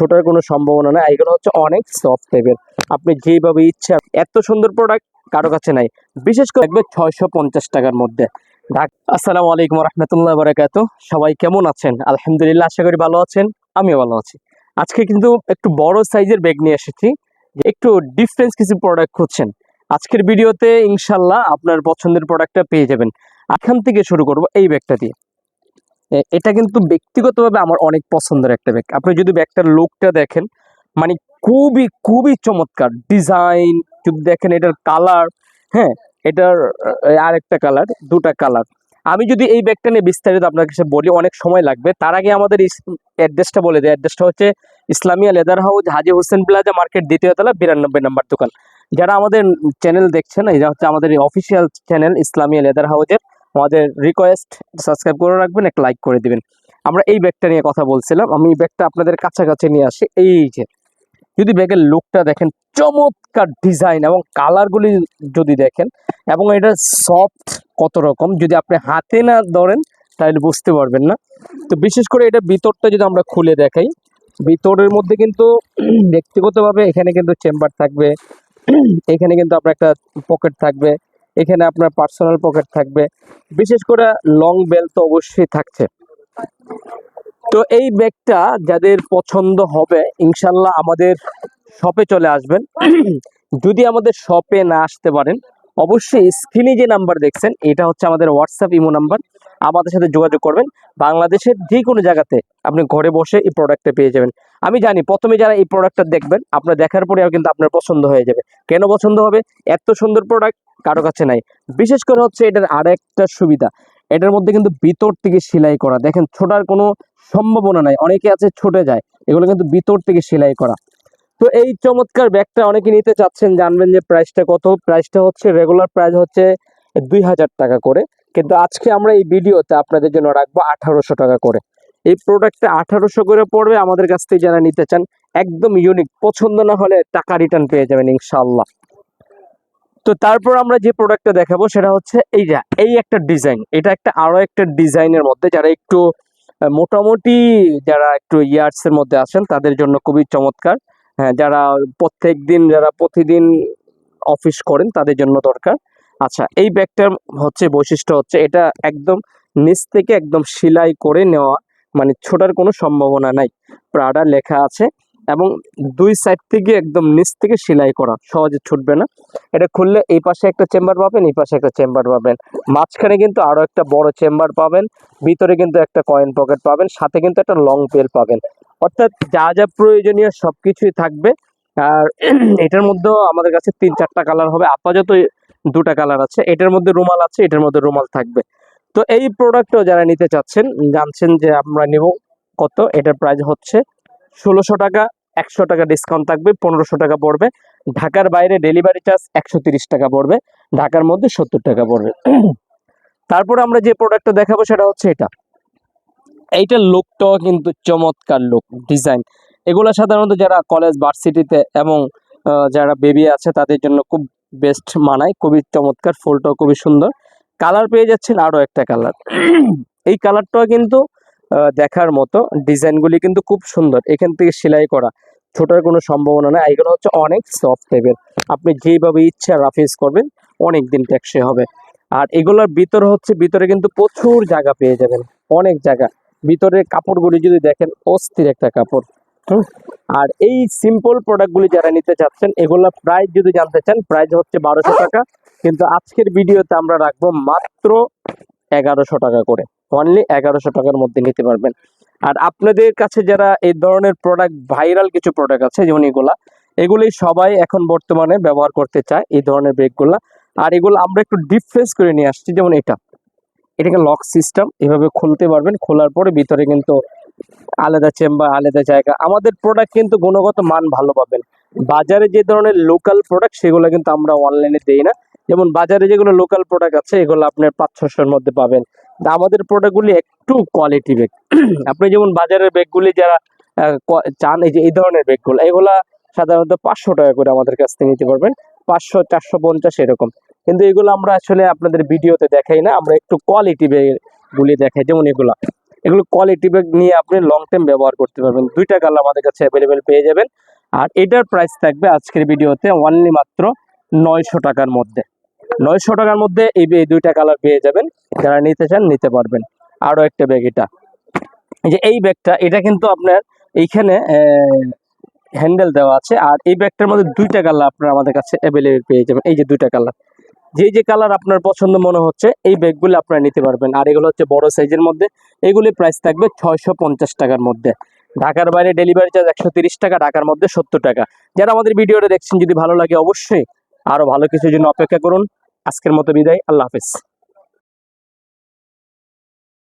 ছোটার কোনো সম্ভাবনা নেই। এগুলো হচ্ছে অনেক সফট টাইপের আপনি যেভাবে ইচ্ছা, এত সুন্দর প্রোডাক্ট কারও কাছে নাই। বিশেষ করে দেখবে ছয়শো পঞ্চাশ টাকার মধ্যে। আসসালামু আলাইকুম রহমতুল্লাহ বারাকাত সবাই কেমন আছেন? আলহামদুলিল্লাহ, আশা করি ভালো আছেন। আমিও ভালো আছি। আজকে কিন্তু একটু বড় সাইজের ব্যাগ নিয়ে এসেছি। একটু ডিফারেন্স কিছু প্রোডাক্ট খুঁজছেন। আজকের ভিডিওতে ইনশাল্লাহ আপনার পছন্দের প্রোডাক্টটা পেয়ে যাবেন। এখান থেকে শুরু করব এই ব্যাগটা দিয়ে। এটা কিন্তু ব্যক্তিগতভাবে আমার অনেক পছন্দের একটা ব্যাগ। আপনি যদি ব্যাগটার লুকটা দেখেন মানে খুবই খুবই চমৎকার। ডিজাইন, যদি দেখেন এটার কালার হ্যাঁ এটার আরেকটা কালার, দুটা কালার। আমি যদি এই ব্যাগটা নিয়ে বিস্তারিত আপনার কাছে বলি, অনেক সময় লাগবে। তার আগে আমাদের অ্যাড্রেসটা বলে দেয় অ্যাড্রেসটা হচ্ছে Islamia leather house Haji Hossain plaza, market দ্বিতীয় তলা, বিরানব্বই নম্বর দোকান। যারা আমাদের চ্যানেল দেখছেন এটা হচ্ছে আমাদের অফিসিয়াল চ্যানেল ইসলামিয়া লেদার হাউসের আমাদের রিকোয়েস্ট সাবস্ক্রাইব করে রাখবেন, একটা লাইক করে দিবেন। আমরা এই ব্যাগটা নিয়ে কথা বলছিলাম, আমি এই ব্যাগটা আপনাদের কাছাকাছি নিয়ে আসি। এই যে, যদি ব্যাগের লুকটা দেখেন, চমৎকার ডিজাইন এবং কালারগুলি যদি দেখেন, এবং এটা সফট কত রকম, যদি আপনি হাতে না ধরেন, তাহলে বুঝতে পারবেন না। তো বিশেষ করে এটা ভিতরটা যদি আমরা খুলে দেখাই, ভিতরের মধ্যে কিন্তু ব্যক্তিগতভাবে এখানে কিন্তু চেম্বার থাকবে, এখানে কিন্তু আপনার একটা পকেট থাকবে। এখানে আপনার পার্সোনাল পকেট থাকবে। বিশেষ করে লং বেল তো অবশ্যই থাকছে। তো এই ব্যাগটা যাদের পছন্দ হবে, ইনশাল্লাহ আমাদের শপে চলে আসবেন। যদি আমাদের শপে না আসতে পারেন, অবশ্যই স্ক্রিনে যে নাম্বার দেখছেন, এটা হচ্ছে আমাদের হোয়াটসঅ্যাপ ইমো নাম্বার আমাদের সাথে যোগাযোগ করবেন। বাংলাদেশের যে কোনো জায়গাতে আপনি ঘরে বসে এই প্রোডাক্টটা পেয়ে যাবেন। আমি জানি প্রথমে যারা এই প্রোডাক্টটা দেখবেন, আপনার দেখার পরে কিন্তু আপনার পছন্দ হয়ে যাবে। কেন পছন্দ হবে? এত সুন্দর প্রোডাক্ট কারও কাছে নাই। বিশেষ করে হচ্ছে এটার আরেকটা সুবিধা, এটার মধ্যে কিন্তু ভিতর থেকে সেলাই করা। দেখেন, ছোটার কোনো সম্ভাবনা নাই। অনেকে আছে ছুটে যায়, এগুলো কিন্তু ভিতর থেকে সেলাই করা। তো এই চমৎকার ব্যাগটা অনেকে নিতে চাচ্ছেন, জানবেন যে প্রাইসটা কত। প্রাইসটা হচ্ছে রেগুলার প্রাইস হচ্ছে দুই হাজার টাকা করে। কিন্তু আজকে আমরা এই ভিডিওতে আপনাদের জন্য রাখব আঠারোশো টাকা করে। এই প্রোডাক্টটা আঠারোশো করে পড়বে, আমাদের কাছ থেকে যারা নিতে চান, একদম ইউনিক পছন্দ না হলে টাকা রিটার্ন পেয়ে যাবেন ইনশাল্লাহ তো তারপর আমরা যে প্রোডাক্টটা দেখাবো, সেটা হচ্ছে এই যা, এই একটা ডিজাইন এটা একটা আরও একটা ডিজাইনের মধ্যে যারা একটু মোটামুটি যারা একটু ইয়ার্স এর মধ্যে আছেন, তাদের জন্য খুবই চমৎকার। হ্যাঁ যারা প্রত্যেক দিন যারা প্রতিদিন অফিস করেন, তাদের জন্য দরকার। আচ্ছা এই ব্যাগটার হচ্ছে বৈশিষ্ট্য হচ্ছে এটা একদম নিচ থেকে একদম সেলাই করে নেওয়া মানে ছোটার কোনো সম্ভাবনা নাই। প্রাডা লেখা আছে এবং দুই সাইড থেকে একদম নিচ থেকে সেলাই করা, সহজে ছুটবে না। এটা খুললে এই পাশে একটা চেম্বার পাবেন, এই পাশে একটা চেম্বার পাবেন। মাঝখানে কিন্তু আরও একটা বড় চেম্বার পাবেন, ভিতরে কিন্তু একটা কয়েন পকেট পাবেন, সাথে কিন্তু একটা লং পেল পাবেন। অর্থাৎ যা যা প্রয়োজনীয় সবকিছুই থাকবে। আর এটার মধ্যেও আমাদের কাছে তিন চারটা কালার হবে। আপাতত দুটা কালার আছে, এটার মধ্যে রুমাল আছে, এটার মধ্যে রুমাল থাকবে। তো এই প্রোডাক্টও যারা নিতে চাচ্ছেন, জানছেন যে আমরা নেব কত, এটার প্রাইস হচ্ছে ষোলোশো টাকা, একশো টাকা ডিসকাউন্ট থাকবে, পনেরোশো টাকা পড়বে। ঢাকার বাইরে ডেলিভারি চার্জ একশো টাকা পড়বে, ঢাকার মধ্যে সত্তর টাকা পড়বে। তারপর আমরা যে প্রোডাক্টটা দেখাবো সেটা হচ্ছে এটা। এইটার লুকটাও কিন্তু চমৎকার লুক ডিজাইন এগুলো সাধারণত যারা কলেজ ভার্সিটিতে এবং যারা বেবি আছে, তাদের জন্য খুব বেস্ট মানায়। খুবই চমৎকার, ফুলটাও খুবই সুন্দর। কালার পেয়ে যাচ্ছেন আরও একটা কালার এই কালারটাও কিন্তু দেখার মতো। ডিজাইনগুলি কিন্তু খুব সুন্দর। এখান থেকে সেলাই করা ছোটার কোনো সম্ভাবনা নেই। এগুলো হচ্ছে অনেক সফট টাইপের আপনি যেভাবে ইচ্ছা রাফিজ করবেন অনেক দিন টেকসই হবে। আর এগুলোর ভিতর হচ্ছে, ভিতরে কিন্তু প্রচুর জায়গা পেয়ে যাবেন। অনেক জায়গা। ভিতরে কাপড়গুলি যদি দেখেন, অস্থির একটা কাপড়। আর এই সিম্পল প্রোডাক্টগুলি যারা নিতে চাচ্ছেন এগুলোর প্রাইস যদি জানতে চান প্রাইস হচ্ছে বারোশো টাকা। কিন্তু আজকের ভিডিওতে আমরা রাখব মাত্র এগারোশো টাকা করে। অনলি এগারোশো টাকার মধ্যে নিতে পারবেন। আর আপনাদের কাছে যারা এই ধরনের প্রোডাক্ট ভাইরাল কিছু প্রোডাক্ট আছে, যেমন এগুলা, এগুলি সবাই এখন বর্তমানে ব্যবহার করতে চায় এই ধরনের ব্রেকগুলা আর এগুলো আমরা একটু ডিফারেন্স করে নিয়ে আসছি, যেমন এটা। এটাকে লক সিস্টেম এভাবে খুলতে পারবেন। খোলার পরে ভিতরে কিন্তু আলাদা চেম্বার আলাদা জায়গা। আমাদের প্রোডাক্ট কিন্তু গুণগত মান ভালো পাবেন। বাজারে যে ধরনের লোকাল প্রোডাক্ট সেগুলো কিন্তু আমরা অনলাইনে দেই না। যেমন বাজারে যেগুলো লোকাল প্রোডাক্ট আছে, এগুলো আপনার পাঁচ ছশোর মধ্যে পাবেন। আমাদের প্রোডাক্টগুলি একটু কোয়ালিটি ব্যাগ আপনি যেমন বাজারের ব্যাগগুলি যারা চান, এই যে, এই ধরনের ব্যাগগুলো এগুলা সাধারণত পাঁচশো টাকা করে আমাদের কাছ থেকে নিতে পারবেন। পাঁচশো, চারশো, পঞ্চাশ, এরকম। কিন্তু এগুলো আমরা আসলে আপনাদের ভিডিওতে দেখাই না। আমরা একটু কোয়ালিটি গুলি দেখাই, যেমন এগুলা। এগুলো কোয়ালিটি ব্যাগ নিয়ে আপনি লং টাইম ব্যবহার করতে পারবেন। দুইটা কালার আমাদের কাছে অ্যাভেলেবেল পেয়ে যাবেন। আর এটার প্রাইস থাকবে আজকের ভিডিওতে অনলি মাত্র নয়শো টাকার মধ্যে। নয়শো টাকার মধ্যে এই দুইটা কালার পেয়ে যাবেন। যারা নিতে চান, নিতে পারবেন। আরও একটা ব্যাগ এটা। যে এই ব্যাগটা এটা কিন্তু আপনার এইখানে হ্যান্ডেল দেওয়া আছে। আর এই ব্যাগটার মধ্যে দুইটা কালার আপনার আমাদের কাছে অ্যাভেলেবেল পেয়ে যাবেন। এই যে দুইটা কালার যে যে কালার আপনার পছন্দ মনে হচ্ছে, এই ব্যাগগুলো আপনারা নিতে পারবেন। আর এগুলো হচ্ছে বড় সাইজের মধ্যে। এগুলি প্রাইস থাকবে ছয়শো পঞ্চাশ টাকার মধ্যে। ঢাকার বাইরে ডেলিভারি চার্জ একশো টাকা, ঢাকার মধ্যে সত্তর টাকা। যারা আমাদের ভিডিওটা দেখছেন, যদি ভালো লাগে অবশ্যই আরও ভালো কিছুর জন্য অপেক্ষা করুন। আজকের মতো বিদায়, আল্লাহ হাফেজ।